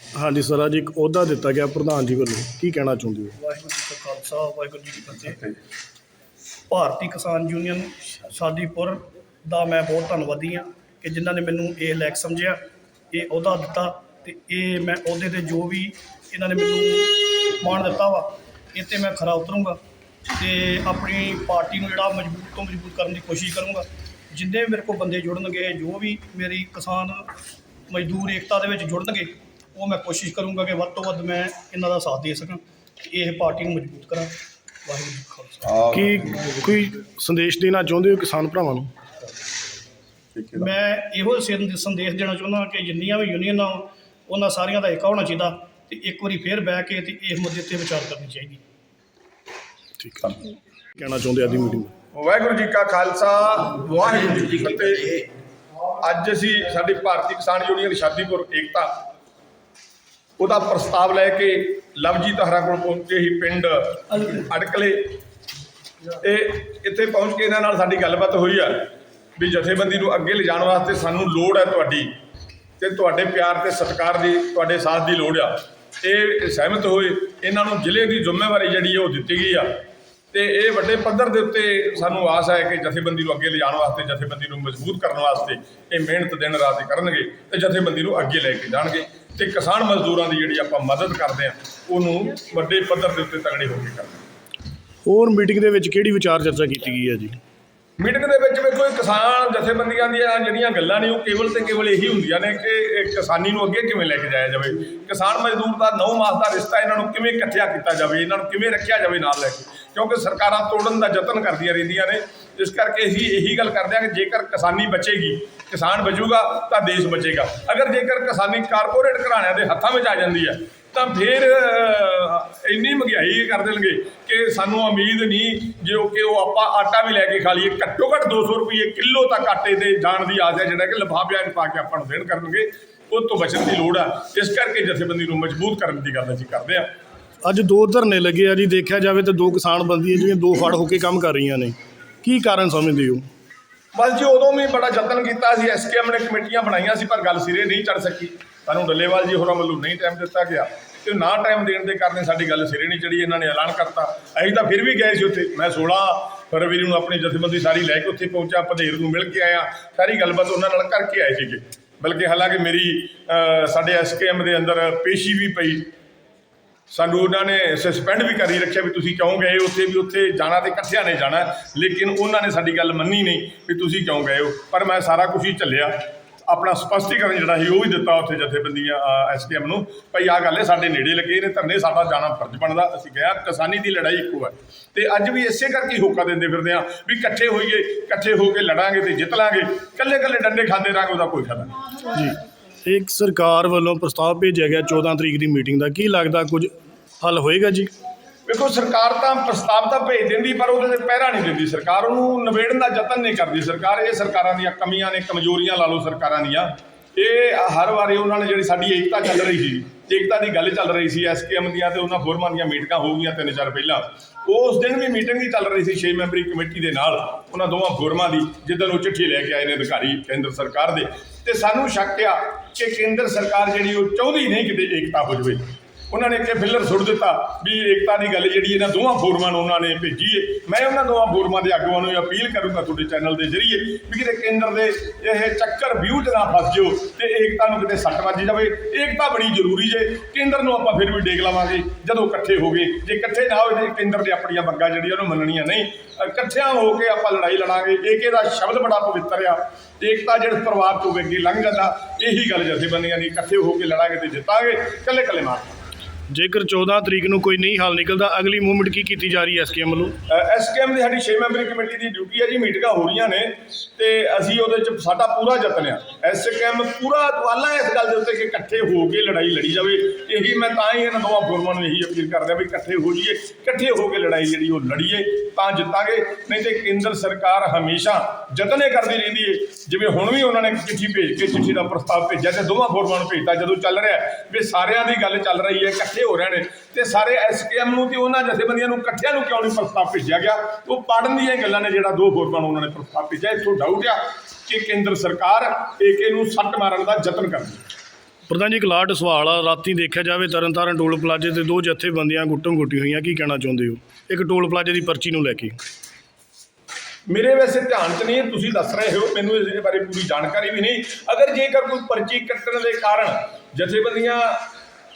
ਹਾਂਜੀ ਸਰ, ਅੱਜ ਇੱਕ ਅਹੁਦਾ ਦਿੱਤਾ ਗਿਆ ਪ੍ਰਧਾਨ ਜੀ ਵੱਲੋਂ। ਕੀ ਕਹਿਣਾ ਚਾਹੁੰਦੇ ਹੋ? ਵਾਹਿਗੁਰੂ ਜੀ ਕਾ ਖਾਲਸਾ, ਵਾਹਿਗੁਰੂ ਜੀ ਕੀ ਫਤਿਹ। ਭਾਰਤੀ ਕਿਸਾਨ ਯੂਨੀਅਨ ਸ਼ਾਦੀਪੁਰ ਦਾ ਮੈਂ ਬਹੁਤ ਧੰਨਵਾਦੀ ਹਾਂ ਕਿ ਜਿਨ੍ਹਾਂ ਨੇ ਮੈਨੂੰ ਇਹ ਲੈਕ ਸਮਝਿਆ, ਇਹ ਅਹੁਦਾ ਦਿੱਤਾ ਤੇ ਇਹ ਮੈਂ ਅਹੁਦੇ ਤੇ ਜੋ ਵੀ ਇਹਨਾਂ ਨੇ ਮੈਨੂੰ ਮਾਣ ਦਿੱਤਾ ਵਾ ਇਹ ਤੇ ਮੈਂ ਖਰਾ ਉਤਰੂੰਗਾ ਤੇ ਆਪਣੀ ਪਾਰਟੀ ਨੂੰ ਜਿਹੜਾ ਮਜ਼ਬੂਤ ਤੋਂ ਮਜ਼ਬੂਤ ਕਰਨ ਦੀ ਕੋਸ਼ਿਸ਼ ਕਰੂੰਗਾ। ਜਿੰਨੇ ਵੀ ਮੇਰੇ ਕੋਲ ਬੰਦੇ ਜੁੜਨਗੇ ਜੋ ਵੀ ਮੇਰੀ ਕਿਸਾਨ ਮਜ਼ਦੂਰ ਏਕਤਾ ਦੇ ਵਿੱਚ ਜੁੜਨਗੇ ਉਹ ਮੈਂ ਕੋਸ਼ਿਸ਼ ਕਰੂੰਗਾ ਕਿ ਵੱਧ ਤੋਂ ਵੱਧ ਮੈਂ ਇਹਨਾਂ ਦਾ ਸਾਥ ਦੇ ਸਕਾਂ ਇਹ ਪਾਰਟੀ ਨੂੰ ਮਜ਼ਬੂਤ ਕਰਾਂ। ਵਾਹਿਗੁਰੂ ਜੀ ਕਾ ਖਾਲਸਾ। ਕੀ ਕੋਈ ਸੰਦੇਸ਼ ਦੇਣਾ ਚਾਹੁੰਦੇ ਹੋ ਕਿਸਾਨ ਭਰਾਵਾਂ ਨੂੰ? ਮੈਂ ਇਹੋ ਸੰਦ- ਸੰਦੇਸ਼ ਦੇਣਾ ਚਾਹੁੰਦਾ ਕਿ ਜਿੰਨੀਆਂ ਵੀ ਯੂਨੀਅਨਾਂ ਉਹਨਾਂ ਸਾਰੀਆਂ ਦਾ ਏਕਾ ਹੋਣਾ ਚਾਹੀਦਾ। ਤੇ ਇੱਕ ਵਾਰੀ ਫੇਰ ਬਹਿ ਕੇ ਤੇ ਇਸ ਮੁੱਦੇ ਤੇ ਵਿਚਾਰ ਕਰਨੀ ਚਾਹੀਦੀ। ਠੀਕ ਹੈ। ਕਹਿਣਾ ਚਾਹੁੰਦੇ ਆ ਦੀ ਮੀਟਿੰਗ ਵਾਹਿਗੁਰੂ ਜੀ ਕਾ ਖਾਲਸਾ ਵਾਹਿਗੁਰੂ ਜੀ ਕੀ ਫਤਿਹ। ਅੱਜ ਅਸੀਂ ਸਾਡੀ ਭਾਰਤੀ ਕਿਸਾਨ ਯੂਨੀਅਨ ਸ਼ਾਦੀਪੁਰ ਏਕਤਾ ਉਹਦਾ ਪ੍ਰਸਤਾਵ ਲੈ ਕੇ ਲਵਜੀਤ ਹਰਾ ਕੋਲ ਪਹੁੰਚੇ ਹੀ ਪਿੰਡ ਅੜਕਲੇ। ਇਹ ਇੱਥੇ ਪਹੁੰਚ ਕੇ ਇਹਨਾਂ ਨਾਲ ਸਾਡੀ ਗੱਲਬਾਤ ਹੋਈ ਆ ਵੀ ਜਥੇਬੰਦੀ ਨੂੰ ਅੱਗੇ ਲਿਜਾਣ ਵਾਸਤੇ ਸਾਨੂੰ ਲੋੜ ਹੈ ਤੁਹਾਡੀ ਤੇ ਤੁਹਾਡੇ ਪਿਆਰ ਤੇ ਸਤਿਕਾਰ ਦੀ ਤੁਹਾਡੇ ਸਾਥ ਦੀ ਲੋੜ ਆ। ਇਹ ਸਹਿਮਤ ਹੋਏ, ਇਹਨਾਂ ਨੂੰ ਜ਼ਿਲ੍ਹੇ ਦੀ ਜ਼ਿੰਮੇਵਾਰੀ ਜਿਹੜੀ ਹੈ ਉਹ ਦਿੱਤੀ ਗਈ ਆ। ਤੇ ਇਹ ਵੱਡੇ ਪੱਧਰ ਦੇ ਉੱਤੇ ਸਾਨੂੰ ਆਸ ਹੈ ਕਿ ਜਥੇਬੰਦੀ ਨੂੰ ਅੱਗੇ ਲਿਜਾਣ ਵਾਸਤੇ, ਜਥੇਬੰਦੀ ਨੂੰ ਮਜ਼ਬੂਤ ਕਰਨ ਵਾਸਤੇ ਇਹ ਮਿਹਨਤ ਦਿਨ ਰਾਤ ਕਰਨਗੇ ਤੇ ਜਥੇਬੰਦੀ ਨੂੰ ਅੱਗੇ ਲੈ ਕੇ ਜਾਣਗੇ। ਤੇ ਕਿਸਾਨ ਮਜ਼ਦੂਰਾਂ ਦੀ ਜਿਹੜੀ ਆਪਾਂ ਮਦਦ ਕਰਦੇ ਆ ਉਹਨੂੰ ਵੱਡੇ ਪੱਧਰ ਦੇ ਉੱਤੇ ਤਗੜੇ ਹੋ ਕੇ ਕਰਦੇ ਹੋਰ ਮੀਟਿੰਗ ਦੇ ਵਿੱਚ ਕਿਹੜੀ ਵਿਚਾਰ ਚਰਚਾ ਕੀਤੀ ਗਈ ਹੈ ਜੀ? ਮੀਟਿੰਗ ਦੇ ਵਿੱਚ ਵੇਖੋ ਇਹ ਕਿਸਾਨ ਜਥੇਬੰਦੀਆਂ ਦੀਆਂ ਜਿਹੜੀਆਂ ਗੱਲਾਂ ਨੇ, ਉਹ ਕੇਵਲ ਤੇ ਕੇਵਲ ਇਹੀ ਹੁੰਦੀਆਂ ਨੇ ਕਿ ਇਹ ਕਿਸਾਨੀ ਨੂੰ ਅੱਗੇ ਕਿਵੇਂ ਲੈ ਕੇ ਜਾਇਆ ਜਾਵੇ। ਕਿਸਾਨ ਮਜ਼ਦੂਰ ਦਾ ਨੌ ਮਾਸ ਦਾ ਰਿਸ਼ਤਾ ਇਹਨਾਂ ਨੂੰ ਕਿਵੇਂ ਇਕੱਠਿਆ ਕੀਤਾ ਜਾਵੇ, ਇਹਨਾਂ ਨੂੰ ਕਿਵੇਂ ਰੱਖਿਆ ਜਾਵੇ ਨਾਲ ਲੈ ਕੇ? ਕਿਉਂਕਿ ਸਰਕਾਰਾਂ ਤੋੜਨ ਦਾ ਯਤਨ ਕਰਦੀਆਂ ਰਹਿੰਦੀਆਂ ਨੇ। ਇਸ ਕਰਕੇ ਅਸੀਂ ਇਹੀ ਗੱਲ ਕਰਦੇ ਹਾਂ ਕਿ ਜੇਕਰ ਕਿਸਾਨੀ ਬਚੇਗੀ, ਕਿਸਾਨ ਬਚੂਗਾ ਤਾਂ ਦੇਸ਼ ਬਚੇਗਾ। ਅਗਰ ਜੇਕਰ ਕਿਸਾਨੀ ਕਾਰਪੋਰੇਟ ਘਰਾਣਿਆਂ ਦੇ ਹੱਥਾਂ ਵਿੱਚ ਆ ਜਾਂਦੀ ਹੈ ਤਾਂ ਫਿਰ ਇੰਨੀ ਮਹਿੰਗਾਈ ਕਰ ਦੇਣਗੇ ਕਿ ਸਾਨੂੰ ਉਮੀਦ ਨਹੀਂ ਜੋ ਕਿ ਉਹ ਆਪਾਂ ਆਟਾ ਵੀ ਲੈ ਕੇ ਖਾ ਲਈਏ। ਘੱਟੋ ਘੱਟ 200 ਰੁਪਏ ਕਿਲੋ ਤੱਕ ਆਟੇ ਦੇ ਜਾਣ ਦੀ ਆਸ ਹੈ ਜਿਹੜਾ ਕਿ ਲਿਫਾਫਿਆਂ 'ਚ ਪਾ ਕੇ ਆਪਾਂ ਨੂੰ ਦੇਣ ਕਰਨਗੇ। ਉਹ ਤੋਂ ਬਚਣ ਦੀ ਲੋੜ ਆ। ਇਸ ਕਰਕੇ ਜਥੇਬੰਦੀ ਨੂੰ ਮਜ਼ਬੂਤ ਕਰਨ ਦੀ ਗੱਲ ਅਸੀਂ ਕਰਦੇ ਆ ਅੱਜ ਦੋ ਧਰਨੇ ਲੱਗੇ ਆ ਜੀ। ਦੇਖਿਆ ਜਾਵੇ ਤਾਂ ਦੋ ਕਿਸਾਨ ਬੰਦੀਆਂ ਜਿਹੜੀਆਂ ਦੋ ਫੜ ਹੋ ਕੇ ਕੰਮ ਕਰ ਰਹੀਆਂ ਨੇ। ਕੀ ਕਾਰਨ ਸਮਝਦੇ ਹੋ? ਬਸ ਜੀ ਉਦੋਂ ਵੀ ਬੜਾ ਯਤਨ ਕੀਤਾ ਸੀ। ਐਸਕੇਐਮ ਨੇ ਕਮੇਟੀਆਂ ਬਣਾਈਆਂ ਸੀ ਪਰ ਗੱਲ ਸਿਰੇ ਨਹੀਂ ਚੜ ਸਕੀ। ਸਾਨੂੰ ਡੱਲੇਵਾਲ ਜੀ ਹੋਰਾਂ ਵੱਲੋਂ ਨਹੀਂ ਟਾਈਮ ਦਿੱਤਾ ਗਿਆ ਤੇ ਨਾ ਟਾਈਮ ਦੇਣ ਦੇ ਕਾਰਨ ਸਾਡੀ ਗੱਲ ਸਿਰੇ ਨਹੀਂ ਚੜੀ ਇਹਨਾਂ ਨੇ ਐਲਾਨ ਕਰਤਾ। ਅਸੀਂ ਤਾਂ ਫਿਰ ਵੀ ਗਏ ਸੀ ਉੱਥੇ। ਮੈਂ 16 ਫਰਵਰੀ ਨੂੰ ਆਪਣੀ ਜਥੇਬੰਦੀ ਸਾਰੀ ਲੈ ਕੇ ਉੱਥੇ ਪਹੁੰਚਾ ਪਧੇਰ ਨੂੰ ਮਿਲ ਕੇ ਆਇਆ। ਸਾਰੀ ਗੱਲਬਾਤ ਉਹਨਾਂ ਨਾਲ ਕਰਕੇ ਆਏ ਸੀਗੇ। ਬਲਕਿ ਹਾਲਾਂਕਿ ਮੇਰੀ ਅਹ, ਸਾਡੇ ਐਸਕੇਐਮ ਦੇ ਅੰਦਰ ਪੇਸ਼ੀ ਵੀ ਪਈ। ਸਾਨੂੰ ਉਹਨਾਂ ਨੇ ਸਸਪੈਂਡ ਵੀ ਕਰੀ ਰੱਖਿਆ ਵੀ ਤੁਸੀਂ ਕਿਉਂ ਗਏ ਉੱਥੇ ਵੀ ਉੱਥੇ ਜਾਣਾ ਤੇ ਇਕੱਠਿਆਂ ਨੇ ਜਾਣਾ। ਲੇਕਿਨ ਉਹਨਾਂ ਨੇ ਸਾਡੀ ਗੱਲ ਮੰਨੀ ਨਹੀਂ ਵੀ ਤੁਸੀਂ ਕਿਉਂ ਗਏ ਹੋ। ਪਰ ਮੈਂ ਸਾਰਾ ਕੁਝ ਹੀ ਝੱਲਿਆ। ਆਪਣਾ ਸਪਸ਼ਟੀਕਰਨ ਜਿਹੜਾ ਸੀ, ਉਹ ਵੀ ਦਿੱਤਾ ਉੱਥੇ ਜਥੇਬੰਦੀਆਂ ਐਸਕੇਐਮ ਨੂੰ। ਭਈ ਆ ਗੱਲ ਹੈ, ਸਾਡੇ ਨੇੜੇ ਲੱਗੇ ਨੇ, ਧਰਨੇ, ਸਾਡਾ ਜਾਣਾ ਫਰਜ਼ ਬਣਦਾ, ਅਸੀਂ ਕਿਹਾ ਕਿਸਾਨੀ ਦੀ ਲੜਾਈ ਇੱਕੋ ਹੈ। ਤੇ ਅੱਜ ਵੀ ਇਸੇ ਕਰਕੇ ਹੋਕਾ ਦਿੰਦੇ ਫਿਰਦੇ ਆ ਵੀ ਇਕੱਠੇ ਹੋਈਏ, ਇਕੱਠੇ ਹੋ ਕੇ ਲੜਾਂਗੇ ਤੇ ਜਿੱਤ ਲਾਂਗੇ। ਇਕੱਲੇ ਇਕੱਲੇ ਡੰਡੇ ਖਾਂਦੇ ਰਾਂਗੇ ਉਹਦਾ ਕੋਈ ਫਾਇਦਾ ਨਹੀਂ। ਜੀ। ਇੱਕ ਸਰਕਾਰ ਵੱਲੋਂ ਪ੍ਰਸਤਾਵ ਭੇਜਿਆ ਗਿਆ 14 ਤਰੀਕ ਦੀ ਮੀਟਿੰਗ ਦਾ। ਕੀ ਲੱਗਦਾ ਕੁਝ ਹੱਲ ਹੋਏਗਾ ਜੀ? ਦੇਖੋ ਸਰਕਾਰ ਤਾਂ ਪ੍ਰਸਤਾਵ ਤਾਂ ਭੇਜ ਦਿੰਦੀ, ਪਰ ਉਹਦੇ ਤੇ ਪਹਿਰਾ ਨਹੀਂ ਦਿੰਦੀ ਸਰਕਾਰ। ਉਹਨੂੰ ਨਿਬੇੜਨ ਦਾ ਯਤਨ ਨਹੀਂ ਕਰਦੀ ਸਰਕਾਰ। ਇਹ ਸਰਕਾਰਾਂ ਦੀਆਂ ਕਮੀਆਂ ਨੇ, ਕਮਜ਼ੋਰੀਆਂ ਲਾ ਲਓ ਸਰਕਾਰਾਂ ਦੀਆਂ। ਇਹ ਹਰ ਵਾਰੀ ਉਹਨਾਂ ਨੇ ਜਿਹੜੀ ਸਾਡੀ ਏਕਤਾ ਚੱਲ ਰਹੀ ਸੀ, ਏਕਤਾ ਦੀ ਗੱਲ ਚੱਲ ਰਹੀ ਸੀ ਐਸਕੇਐਮ ਦੀਆਂ ਤੇ ਉਹਨਾਂ ਫੋਰਮਾਂ ਦੀਆਂ ਮੀਟਿੰਗਾਂ ਹੋ ਗਈਆਂ ਤਿੰਨ ਚਾਰ ਪਹਿਲਾਂ। ਉਸ ਦਿਨ ਵੀ ਮੀਟਿੰਗ ਹੀ ਚੱਲ ਰਹੀ ਸੀ 6 ਮੈਂਬਰੀ ਕਮੇਟੀ ਦੇ ਨਾਲ, ਉਹਨਾਂ ਦੋਵਾਂ ਫੋਰਮਾਂ ਦੀ, ਜਿੱਦਣ ਉਹ ਚਿੱਠੀ ਲੈ ਕੇ ਆਏ ਨੇ ਅਧਿਕਾਰੀ ਕੇਂਦਰ ਸਰਕਾਰ ਦੇ। ਤੇ ਸਾਨੂੰ ਸ਼ੱਕ ਆ ਕਿ ਕੇਂਦਰ ਸਰਕਾਰ ਜਿਹੜੀ ਉਹ ਚਾਹੁੰਦੀ ਨਹੀਂ ਕਿਤੇ ਏਕਤਾ ਹੋ ਜਾਵੇ। ਉਹਨਾਂ ਨੇ ਇੱਕ ਫਿਲਰ ਸੁੱਟ ਦਿੱਤਾ ਵੀ ਏਕਤਾ ਦੀ ਗੱਲ ਜਿਹੜੀ ਇਹਨਾਂ ਦੋਵਾਂ ਫੋਰਮਾਂ ਨੂੰ ਉਹਨਾਂ ਨੇ ਭੇਜੀ ਹੈ। ਮੈਂ ਉਹਨਾਂ ਦੋਵਾਂ ਫੋਰਮਾਂ ਦੇ ਆਗੂਆਂ ਨੂੰ ਅਪੀਲ ਕਰੂੰਗਾ ਤੁਹਾਡੇ ਚੈਨਲ ਦੇ ਜ਼ਰੀਏ ਵੀ ਕਿਤੇ ਕੇਂਦਰ ਦੇ ਇਹ ਚੱਕਰ ਵਿਊ 'ਚ ਨਾ ਫਸ ਜਿਓ ਤੇ ਏਕਤਾ ਨੂੰ ਕਿਤੇ ਸੱਟ ਵੱਜ ਜਾਵੇ। ਏਕਤਾ ਬੜੀ ਜ਼ਰੂਰੀ ਜੇ। ਕੇਂਦਰ ਨੂੰ ਆਪਾਂ ਫਿਰ ਵੀ ਡੇਗ ਲਵਾਂਗੇ, ਜਦੋਂ ਇਕੱਠੇ ਹੋ ਗਏ। ਜੇ ਇਕੱਠੇ ਨਾ ਹੋਏ ਤੇ ਕੇਂਦਰ ਦੇ ਆਪਣੀਆਂ ਮੰਗਾਂ ਜਿਹੜੀਆਂ ਉਹਨੂੰ ਮੰਨਣੀਆਂ ਨਹੀਂ। ਇਕੱਠਿਆਂ ਹੋ ਕੇ ਆਪਾਂ ਲੜਾਈ ਲੜਾਂਗੇ। ਏਕੇ ਦਾ ਸ਼ਬਦ ਬੜਾ ਪਵਿੱਤਰ ਆ। ਏਕਤਾ ਜਿਹੜਾ ਪਰਿਵਾਰ ਤੋਂ ਅੱਗੇ ਲੰਘ ਜਾਂਦਾ ਇਹੀ ਗੱਲ ਜਥੇਬੰਦੀਆਂ ਦੀ ਇਕੱਠੇ ਹੋ ਕੇ ਲੜਾਂਗੇ ਤੇ ਜਿੱਤਾਂਗੇ। ਇਕੱਲੇ ਇਕੱਲੇ ਮਾਰ ਜੇਕਰ 14 ਤਰੀਕ ਨੂੰ ਕੋਈ ਨਹੀਂ ਹੱਲ ਨਿਕਲਦਾ, ਅਗਲੀ ਮੂਵਮੈਂਟ ਕੀ ਕੀਤੀ ਜਾ ਰਹੀ ਹੈ ਐਸਕੇਐਮ ਵੱਲੋਂ? ਐਸਕੇਐਮ ਦੀ ਸਾਡੀ 6 ਮੈਂਬਰੀ ਕਮੇਟੀ ਦੀ ਡਿਊਟੀ ਹੈ ਜੀ, ਮੀਟਿੰਗਾਂ ਹੋ ਰਹੀਆਂ ਨੇ ਤੇ ਅਸੀਂ ਉਹਦੇ ਚ ਸਾਡਾ ਪੂਰਾ ਯਤਨ ਆ। ਐਸਕੇਐਮ ਪੂਰਾ ਵਾਲਾ ਇਸ ਗੱਲ ਦੇ ਉੱਤੇ ਕਿ ਇਕੱਠੇ ਹੋ ਕੇ ਲੜਾਈ ਲੜੀ ਜਾਵੇ। ਇਹੀ ਮੈਂ ਤਾਂ ਹੀ ਇਹਨਾਂ ਦੋਵਾਂ ਫੋਰਮਾਂ ਨੂੰ ਇਹੀ ਅਪੀਲ ਕਰ ਰਿਹਾ ਵੀ ਇਕੱਠੇ ਹੋ ਜਾਈਏ, ਇਕੱਠੇ ਹੋ ਕੇ ਲੜਾਈ ਜਿਹੜੀ ਉਹ ਲੜੀਏ, ਤਾਂ ਜਿੱਤਾਂਗੇ। ਨਹੀਂ ਤੇ ਕੇਂਦਰ ਸਰਕਾਰ ਹਮੇਸ਼ਾ ਯਤਨੇ ਕਰਦੀ ਰਹਿੰਦੀ ਹੈ ਜਿਵੇਂ ਹੁਣ ਵੀ ਉਹਨਾਂ ਨੇ ਚਿੱਠੀ ਭੇਜ ਕੇ, ਚਿੱਠੀ ਦਾ ਪ੍ਰਸਤਾਵ ਭੇਜਿਆ ਤੇ ਦੋਵਾਂ ਫੋਰਮਾਂ ਨੂੰ ਭੇਜਤਾ, ਜਦੋਂ ਚੱਲ ਰਿਹਾ, ਵੀ ਸਾਰਿਆਂ ਦੀ ਗੱਲ ਚੱਲ ਰਹੀ ਹੈ, ਇਕੱਠੇ ਹੋ ਰਹੇ ਨੇ ਤੇ ਸਾਰੇ ਐਸਕੇਐਮ ਨੂੰ ਤੇ ਉਹਨਾਂ ਜਥੇਬੰਦੀਆਂ ਨੂੰ ਇਕੱਠਿਆਂ ਨੂੰ ਕਿਉਂ ਨਹੀਂ ਪ੍ਰਸਤਾਵ ਭੇਜਿਆ ਗਿਆ? ਉਹ ਪੜਨ ਦੀਆਂ ਗੱਲਾਂ ਨੇ ਜਿਹੜਾ ਦੋ ਫੋਰਮਾਂ ਨੂੰ ਉਹਨਾਂ ਨੇ ਪ੍ਰਸਤਾਵ ਭੇਜਿਆ। ਇੱਥੋਂ ਡਾਊਟ ਆ ਕਿ ਕੇਂਦਰ ਸਰਕਾਰ ਏਕੇ ਨੂੰ ਸੱਟ ਮਾਰਨ ਦਾ ਯਤਨ ਕਰਦੀ ਹੈ। ਪ੍ਰਧਾਨ ਜੀ ਇੱਕ ਲਾਟ ਸਵਾਲ ਆ। ਰਾਤੀ ਦੇਖਿਆ ਜਾਵੇ ਤਰਨਤਾਰਨ ਟੋਲ ਪਲਾਜ਼ੇ ਤੇ ਦੋ ਜਥੇਬੰਦੀਆਂ ਗੁੱਟਮ ਗੁੱਟੀ ਹੋਈਆਂ। ਕੀ ਕਹਿਣਾ ਚਾਹੁੰਦੇ ਹੋ? ਇੱਕ ਟੋਲ ਪਲਾਜ਼ੇ ਦੀ ਪਰਚੀ ਨੂੰ ਲੈ ਕੇ। ਮੇਰੇ ਵੈਸੇ ਧਿਆਨ 'ਚ ਨਹੀਂ ਹੈ, ਤੁਸੀਂ ਦੱਸ ਰਹੇ ਹੋ। ਮੈਨੂੰ ਇਸ ਦੇ ਬਾਰੇ ਪੂਰੀ ਜਾਣਕਾਰੀ ਵੀ ਨਹੀਂ। ਅਗਰ ਜੇਕਰ ਕੋਈ ਪਰਚੀ ਕੱਟਣ ਦੇ ਕਾਰਨ ਜਥੇਬੰਦੀਆਂ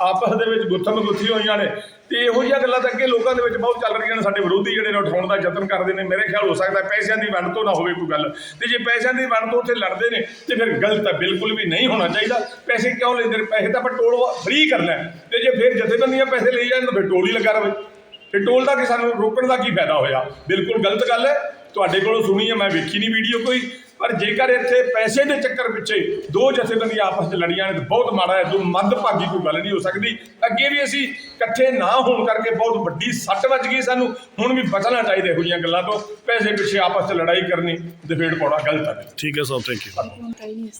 ਆਪਸ ਦੇ ਵਿੱਚ ਗੁੱਥਮ ਗੁੱਥੀ ਹੋਈਆਂ ਨੇ ਤੇ ਇਹੋ ਜਿਹੀਆਂ ਗੱਲਾਂ ਤਾਂ ਅੱਗੇ ਲੋਕਾਂ ਦੇ ਵਿੱਚ ਬਹੁਤ ਚੱਲ ਰਹੀਆਂ ਨੇ, ਸਾਡੇ ਵਿਰੋਧੀ ਜਿਹੜੇ ਨੇ ਉਠਾਉਣ ਦਾ ਯਤਨ ਕਰਦੇ ਨੇ, ਮੇਰੇ ਖਿਆਲ ਹੋ ਸਕਦਾ ਪੈਸਿਆਂ ਦੀ ਵੰਡ ਤੋਂ ਨਾ ਹੋਵੇ ਕੋਈ ਗੱਲ। ਤੇ ਜੇ ਪੈਸਿਆਂ ਦੀ ਵੰਡ ਤੋਂ ਉੱਥੇ ਲੜਦੇ ਨੇ, ਤੇ ਫਿਰ ਗਲਤ ਹੈ ਬਿਲਕੁਲ ਵੀ ਨਹੀਂ ਹੋਣਾ ਚਾਹੀਦਾ। ਪੈਸੇ ਕਿਉਂ ਲੈਂਦੇ ਨੇ? ਪੈਸੇ ਤਾਂ ਆਪਾਂ ਟੋਲ ਫ੍ਰੀ ਕਰਨਾ ਹੈ। ਤੇ ਜੇ ਫਿਰ ਜਥੇਬੰਦੀਆਂ ਪੈਸੇ ਲਈ ਜਾਣ ਤਾਂ ਫਿਰ ਟੋਲ ਹੀ ਲੱਗਾ ਰਵੇ। ਤੇ ਟੋਲ ਦਾ ਕਿ ਸਾਨੂੰ ਰੋਕਣ ਦਾ ਕੀ ਫਾਇਦਾ ਹੋਇਆ? ਬਿਲਕੁਲ ਗਲਤ ਗੱਲ ਹੈ। ਤੁਹਾਡੇ ਕੋਲੋਂ ਸੁਣੀ ਹੈ, ਮੈਂ ਵੇਖੀ ਨਹੀਂ ਵੀਡੀਓ ਕੋਈ। ਪਰ ਜੇਕਰ ਇੱਥੇ ਪੈਸੇ ਦੇ ਚੱਕਰ ਪਿੱਛੇ ਦੋ ਜਥੇਬੰਦੀਆਂ ਆਪਸ ਵਿੱਚ ਲੜੀਆਂ ਨੇ ਤਾਂ ਬਹੁਤ ਮਾੜਾ ਹੈ ਜੋ ਮੰਦਭਾਗੀ ਕੋਈ ਗੱਲ ਨਹੀਂ ਹੋ ਸਕਦੀ। ਅੱਗੇ ਵੀ ਅਸੀਂ ਇਕੱਠੇ ਨਾ ਹੋਣ ਕਰਕੇ ਬਹੁਤ ਵੱਡੀ ਸੱਟ ਵੱਜ ਗਈ ਸਾਨੂੰ। ਹੁਣ ਵੀ ਬਚਣਾ ਚਾਹੀਦਾ ਇਹੋ ਜਿਹੀਆਂ ਗੱਲਾਂ ਤੋਂ। ਪੈਸੇ ਪਿੱਛੇ ਆਪਸ ਵਿੱਚ ਲੜਾਈ ਕਰਨੀ ਦਫੇੜ ਪਾਉਣਾ ਗਲਤ ਹੈ। ਠੀਕ ਹੈ ਸਾਹਿਬ ਥੈਂਕ ਯੂ